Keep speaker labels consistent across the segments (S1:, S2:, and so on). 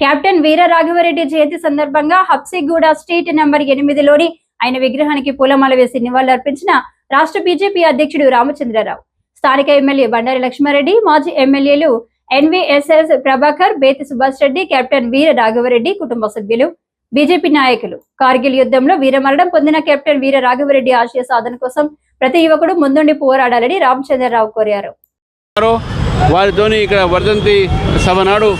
S1: Captain Veera Raghava Reddy జయంతి సందర్భంగా Habsiguda street number ఎనిమిదిలోని ఆయన విగ్రహానికి పూలమాల వేసి నివాళులర్పించిన రాష్ట్ర బీజేపీ అధ్యక్షుడు రామచంద్రరావు. స్థానిక ఎమ్మెల్యే బండారి లక్ష్మారెడ్డి మాజీ ఎమ్మెల్యేలు ఎన్వీఎస్ఎస్ ప్రభాకర్ బేతి సుభాష్ రెడ్డి కెప్టెన్ వీర రాఘవరెడ్డి కుటుంబ సభ్యులు బీజేపీ నాయకులు. కార్గిల్ యుద్ధంలో వీరమరణం పొందిన కెప్టెన్ వీర రాఘవరెడ్డి ఆశయ సాధన కోసం ప్రతి యువకుడు ముందుండి పోరాడాలని రామచంద్రరావు కోరారు.
S2: వారితోని ఇక్కడ వర్ధంతి సభ నాడు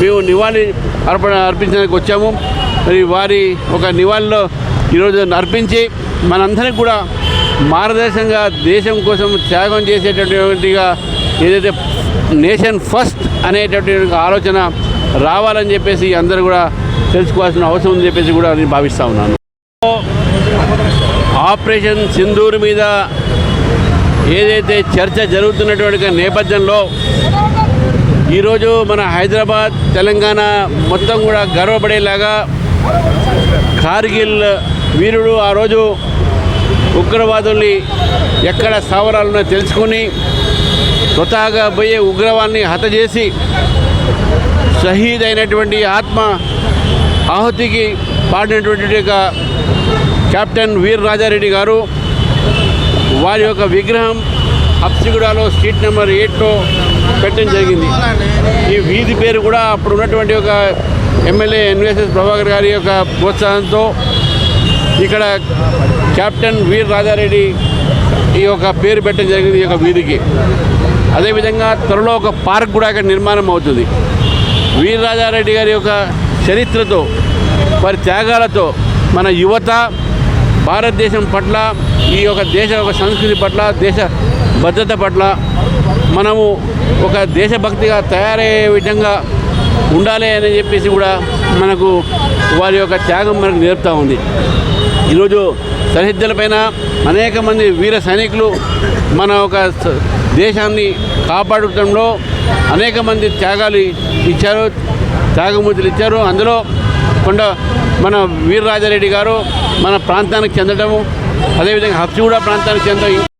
S2: మేము నివాళి అర్పణ అర్పించడానికి వచ్చాము. మరి వారి ఒక నివాళిలో ఈరోజు అర్పించి మనందరికి కూడా మార్గదర్శకంగా దేశం కోసం త్యాగం చేసేటటువంటిగా ఏదైతే నేషన్ ఫస్ట్ అనేటటువంటి ఆలోచన రావాలని చెప్పేసి అందరూ కూడా తెలుసుకోవాల్సిన అవసరం ఉందని చెప్పేసి కూడా నేను భావిస్తూ ఉన్నాను. ఆపరేషన్ సింధూర్ మీద ఏదైతే చర్చ జరుగుతున్నటువంటి నేపథ్యంలో ఈరోజు మన హైదరాబాద్ తెలంగాణ మొత్తం కూడా గర్వపడేలాగా కార్గిల్ వీరుడు ఆ రోజు ఉగ్రవాదుల్ని ఎక్కడ స్థావరాలున్నా తెలుసుకొని స్వతహాగా పోయే ఉగ్రవాదిని హత చేసి షహీద్ అయినటువంటి ఆత్మ ఆహుతికి పాడినటువంటి యొక్క కెప్టెన్ వీర్ రాజారెడ్డి గారు వారి యొక్క విగ్రహం హబ్సిగూడలో స్ట్రీట్ నెంబర్ ఎయిట్లో పెట్టడం జరిగింది. ఈ వీధి పేరు కూడా అప్పుడు ఉన్నటువంటి ఒక ఎమ్మెల్యే ఎన్విఎస్ఎస్ ప్రభాకర్ గారి యొక్క ప్రోత్సాహంతో ఇక్కడ కెప్టెన్ వీర్ రాజారెడ్డి ఈ యొక్క పేరు పెట్టడం జరిగింది ఈ యొక్క వీధికి. అదేవిధంగా త్వరలో ఒక పార్క్ కూడా ఇక్కడ నిర్మాణం అవుతుంది. వీర్ రాజారెడ్డి గారి యొక్క చరిత్రతో వారి త్యాగాలతో మన యువత భారతదేశం పట్ల ఈ యొక్క దేశ యొక్క సంస్కృతి పట్ల దేశ భద్రత పట్ల మనము ఒక దేశభక్తిగా తయారయ్యే విధంగా ఉండాలి అని చెప్పేసి కూడా మనకు వారి యొక్క త్యాగం మనకు నేర్పుతూ ఉంది. ఈరోజు సరిహద్దులపైన అనేక మంది వీర సైనికులు మన ఒక దేశాన్ని కాపాడటంలో అనేక మంది త్యాగాలు ఇచ్చారు త్యాగమూర్తులు ఇచ్చారు. అందులో కొండ మన వీరరాజారెడ్డి గారు మన ప్రాంతానికి చెందడము అదేవిధంగా హబ్సిగూడ ప్రాంతానికి చెందడం